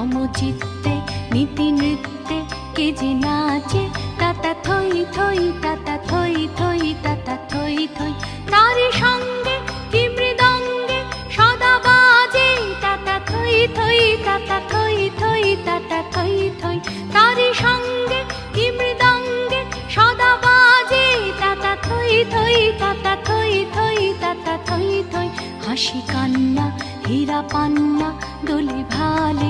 মম চিত্তে নীতি নৃত্যে কে যে নাচে, তাতা থই থই, তাতা থই থই, তাতা থই থই। তারি সঙ্গে কি মৃদঙ্গে সদা বাজে, তাতা থই থই, তাতা থই থই, তাতা থই থই। তারি সঙ্গে কি মৃদঙ্গে সদা বাজে, তাতা থই থই, তাতা থই থই, তাতা থই থই। হাসি কান্না, হীরা পান্না, দোলে ভালে